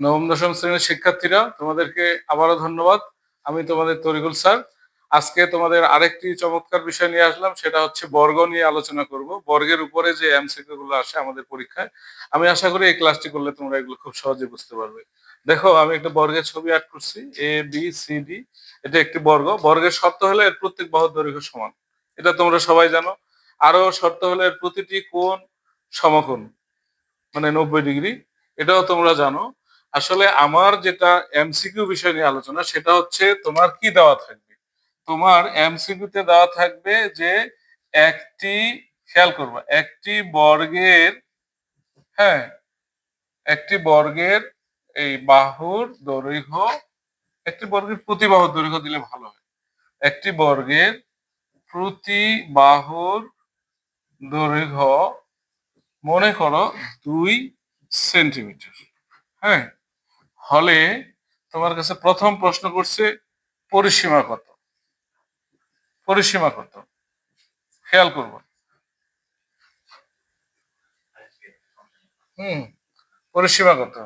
নবম, দশম শ্রেণির শিক্ষার্থীরা, তোমাদেরকে আবারও ধন্যবাদ। আমি তোমাদের তরিকুল স্যার। আজকে তোমাদের আরেকটি চমৎকার বিষয় নিয়ে আসলাম, সেটা হচ্ছে বর্গ নিয়ে আলোচনা করব। বর্গের উপরে যে এমসিকিউ গুলো আসে আমাদের পরীক্ষায়, আমি আশা করি এই ক্লাসটি করলে তোমরা এগুলো খুব সহজে বুঝতে পারবে। দেখো, আমি একটা বর্গের ছবি অ্যাড করছি এ বি সি ডি এটা একটি বর্গ। বর্গের শর্ত হলে এর প্রত্যেক বাহুর দৈর্ঘ্য সমান। এটা তোমরা সবাই জানো। আরও শর্ত হলে এর প্রতিটি কোণ সমকোণ মানে নব্বই ডিগ্রি। এটাও তোমরা জানো। আসলে আমার যেটা এমসিকিউ বিষয় নিয়ে আলোচনা, সেটা হচ্ছে তোমার কি দেওয়া থাকবে? তোমার এমসিকিউ তে দেওয়া থাকবে যে একটি, খেয়াল করবে, একটি বর্গের হ্যাঁ একটি বর্গের এই বাহুর দৈর্ঘ্য, একটি বর্গের প্রতি বাহুর দৈর্ঘ্য দিলে ভালো হয়। একটি বর্গের প্রতি বাহুর দৈর্ঘ্য, মনে করো, দুই সেন্টিমিটার হ্যাঁ? হলে তোমার কাছে প্রথম প্রশ্ন করছে, পরিসীমা কত? পরিসীমা কত? খেয়াল করব। হুম, পরিসীমা কত?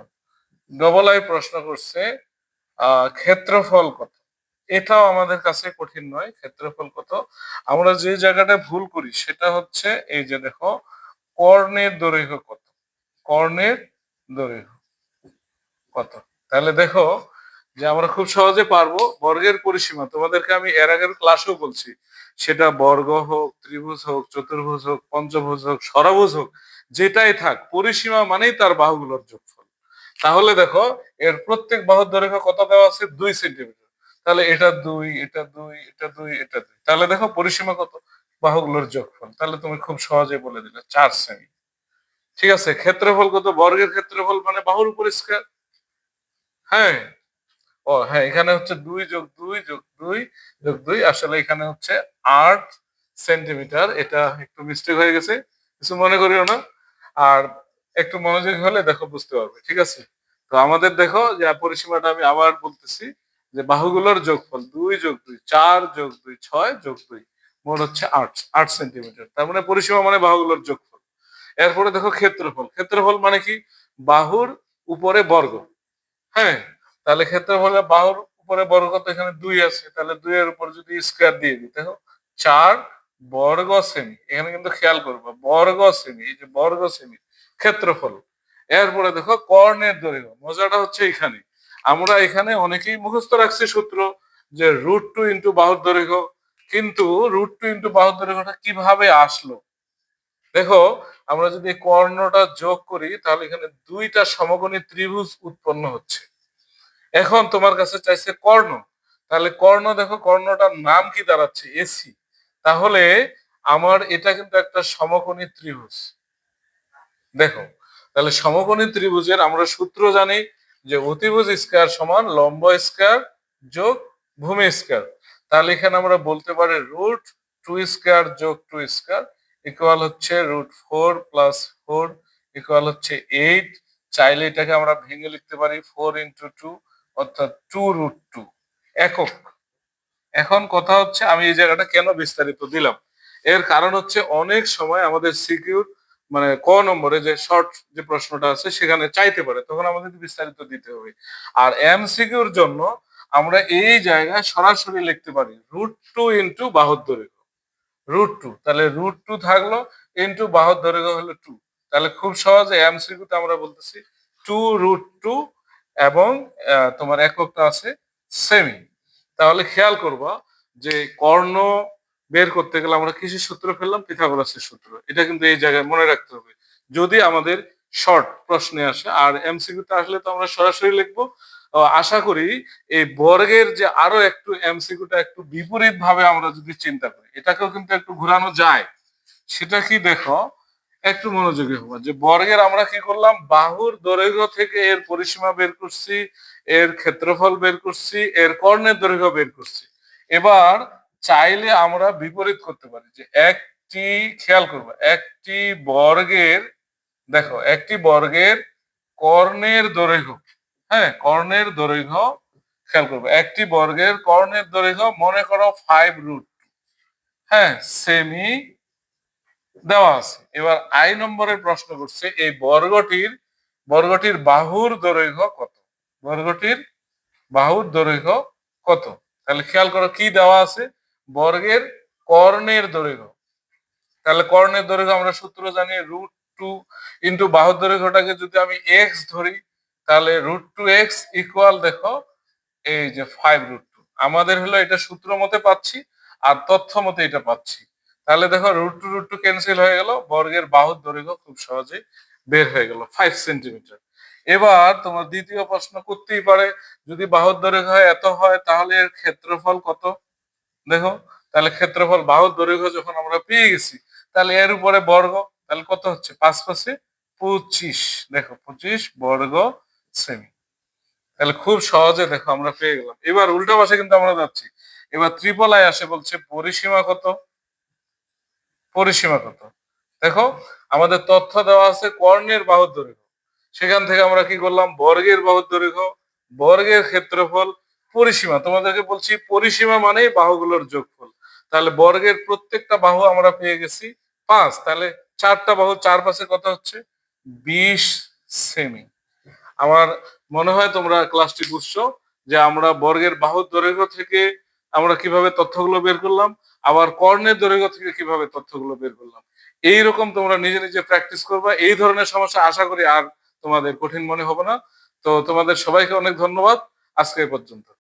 ডবল প্রশ্ন করছে ক্ষেত্রফল কত? এটাও আমাদের কাছে কঠিন নয়, ক্ষেত্রফল কত? আমরা যে জায়গাটা ভুল করি, সেটা হচ্ছে এই যে দেখো, কর্ণের দৈর্ঘ্য কত? কর্ণের দৈর্ঘ্য কত? তাহলে দেখো যে আমরা খুব সহজে পারব বর্গের পরিসীমা। তোমাদেরকে আমি এর আগের ক্লাসেও বলছি, সেটা বর্গ হোক, ত্রিভুজ হোক, চতুর্ভুজ হোক, পঞ্চভুজ হোক, সরভুজ হোক, যেটাই থাক, পরিসীমা মানেই তার বাহুগুলোর যোগফল। তাহলে দেখো, এর প্রত্যেক বাহুর দৈর্ঘ্য কত দেওয়া আছে? দুই সেন্টিমিটার তাহলে এটা দুই এটা দুই এটা দুই এটা দুই। তাহলে দেখো, পরিসীমা কত? বাহুগুলোর যোগফল। তাহলে তুমি খুব সহজে বলে দিলে, চার সেমি ঠিক আছে, ক্ষেত্রফল কত? বর্গের ক্ষেত্রফল মানে বাহুর উপর স্কয়ার হ্যাঁ। ও হ্যাঁ এখানে হচ্ছে দুই যোগ দুই যোগ দুই যোগ দুই। আসলে এখানে হচ্ছে আট সেন্টিমিটার। এটা একটু মিস্টেক হয়ে গেছে, কিছু মনে করিও না। আর একটু মনোযোগী হলে দেখো বুঝতে পারবে, ঠিক আছে? তো আমাদের দেখো যে পরিসীমাটা আমি আবার বলতেছি যে বাহুগুলোর যোগফল দুই যোগ দুই, চার যোগ দুই, ছয় যোগ দুই, মোট হচ্ছে আট আট সেন্টিমিটার। তার মানে পরিসীমা মানে বাহুগুলোর যোগফল। এরপরে দেখো ক্ষেত্রফল। ক্ষেত্রফল মানে কি? বাহুর উপরে বর্গ। হ্যাঁ তাহলে ক্ষেত্রফলে বাহুর উপরে বর্গ তো এখানে দুই আছে, তাহলে দুইয়ের উপর যদি স্কোয়ার দিয়ে দিই, দেখো চার বর্গ সেমি এখানে কিন্তু খেয়াল করব বর্গ সেমি এই যে বর্গ সেমি ক্ষেত্রফল, এরপরে দেখো কর্ণের দৈর্ঘ্য, মজাটা হচ্ছে এখানে, আমরা এখানে অনেকেই মুখস্থ রাখছি সূত্র যে রুট টু ইন্টু বাহুর দৈর্ঘ্য, কিন্তু রুট টু ইন্টু বাহুর দৈর্ঘ্যটা কীভাবে আসলো? দেখো, আমরা যদি কর্ণটা যোগ করি, তাহলে এখানে দুইটা সমকোণী ত্রিভুজ উৎপন্ন হচ্ছে। এখন তোমার কাছে চাইছে কর্ণ। তাহলে কর্ণ দেখো, কর্ণটার নাম কি দাঁড়াচ্ছে? এসি তাহলে আমার এটা কিন্তু একটা সমকোণী ত্রিভুজ। দেখো, তাহলে সমকোণী ত্রিভুজের আমরা সূত্র জানি যে অতিভুজ স্কয়ার সমান লম্ব স্কয়ার যোগ ভূমি স্কয়ার। তাহলে এখানে আমরা বলতে পারি রুট টু স্কয়ার যোগ টু স্কয়ার ইকুয়াল হচ্ছে root four plus four equal হচ্ছে এইট। চাইলে এটাকে আমরা ভেঙে লিখতে পারি ফোর ইন্টু টু। অর্থাৎ টু রুট টু একক। এখন কথা হচ্ছে আমি এই জায়গাটা কেন বিস্তারিত দিলাম? এর কারণ হচ্ছে অনেক সময় আমাদের সিকিউর মানে ক নম্বরে যে শর্ট যে প্রশ্নটা আছে সেখানে চাইতে পারে, তখন আমাদের বিস্তারিত দিতে হবে। আর এম সিকিউর জন্য আমরা এই জায়গায় সরাসরি লিখতে পারি রুট টু ইন্টু দৈর্ঘ্য রুট টু তাহলে রুট টু থাকল ইন্টু দৈর্ঘ্য হলো টু তাহলে খুব সহজে এম সিকিউতে আমরা বলতেছি টু রুট টু এবং তোমার এককটা আছে সেমি তাহলে খেয়াল করবা যে কর্ণ বের করতে গেলে আমরা কিসের সূত্র ফেললাম? পিথাগোরাসের সূত্র। এটা কিন্তু এই জায়গায় মনে রাখতে হবে। যদি আমাদের শর্ট প্রশ্নে আসে, আর এমসিকিউতে আসলে তো আমরা সরাসরি লিখব আশা করি এই বর্গের যে আরও একটু এমসিকিউটা একটু বিপরীত ভাবে আমরা যদি চিন্তা করি, এটাকেও কিন্তু একটু ঘোরানো যায়। সেটা কি দেখো একটু মনোযোগী হব। যে বর্গের আমরা কি করলাম? বাহুর দৈর্ঘ্য থেকে এর পরিসীমা বের করছি, এর ক্ষেত্রফল বের করছি, এর কর্ণের দৈর্ঘ্য বের করছি। এবার চাইলে আমরা বিপরীত করতে পারি যে একটি, খেয়াল করব, একটি বর্গের, দেখো, একটি বর্গের কর্ণের দৈর্ঘ্য হ্যাঁ কর্ণের দৈর্ঘ্য, খেয়াল করব, একটি বর্গের কর্ণের দৈর্ঘ্য মনে করো ফাইভ রুট হ্যাঁ সেমি দেওয়া আছে। এবার আই নম্বরের প্রশ্ন করছে, এই বর্গটির বর্গটির বাহুর দৈর্ঘ্য কত? বর্গটির বাহুর দৈর্ঘ্য কত? তাহলে খেয়াল করো কি দেওয়া আছে? বর্গের কর্ণের দৈর্ঘ্য। তাহলে কর্ণের দৈর্ঘ্য আমরা সূত্র জানি রুট টু ইন্টু বাহুর দৈর্ঘ্যটাকে যদি আমি এক্স ধরি, তাহলে রুট টু এক্স ইকুয়াল দেখো, এই যে ফাইভ রুট টু আমাদের হলো এটা সূত্র মতে পাচ্ছি, আর তথ্য মতে এটা পাচ্ছি। তাহলে দেখো root two root two cancel হয়ে গেল, বর্গের বাহুর দৈর্ঘ্য খুব সহজেই বের হয়ে গেল ফাইভ সেন্টিমিটার এবার তোমার দ্বিতীয় প্রশ্ন করতেই পারে, যদি বাহুর দৈর্ঘ্য এত হয়, তাহলে এর ক্ষেত্রফল কত? দেখো, তাহলে ক্ষেত্রফল বাহুর দৈর্ঘ্য যখন আমরা পেয়ে গেছি, তাহলে এর উপরে বর্গ, তাহলে কত হচ্ছে? পাঁচ পাশে পঁচিশ। দেখো, পঁচিশ বর্গ সেমি তাহলে খুব সহজে দেখো আমরা পেয়ে গেলাম। এবার উল্টা পাশে কিন্তু আমরা যাচ্ছি। এবার ত্রিপল আয় আসে বলছে পরিসীমা কত? পরিসীমা কত? দেখো, আমাদের তথ্য দেওয়া আছে কর্ণের বাহুর দৈর্ঘ্য সেখান থেকে আমরা কি করলাম? বর্গের বাহুর দৈর্ঘ্য বর্গের ক্ষেত্রফল, পরিসীমা। তোমাদেরকে বলছি, পরিসীমা মানেই বাহুগুলোর যোগফল। তাহলে বর্গের প্রত্যেকটা বাহু আমরা পেয়ে গেছি পাঁচ। তাহলে চারটা বাহু চার পাশে কত হচ্ছে বিশ সেমি। আমার মনে হয় তোমরা ক্লাসটি বুঝছ যে আমরা বর্গের বাহুর দৈর্ঘ্য থেকে আমরা কীভাবে তথ্যগুলো বের করলাম, আবার কর্ণের দৈর্ঘ্য থেকে কীভাবে তথ্যগুলো বের করলাম। এই রকম তোমরা নিজে নিজে প্র্যাকটিস করবা। এই ধরনের সমস্যা আশা করি আর তোমাদের কঠিন মনে হবে না। তো তোমাদের সবাইকে অনেক ধন্যবাদ। আজকে পর্যন্ত।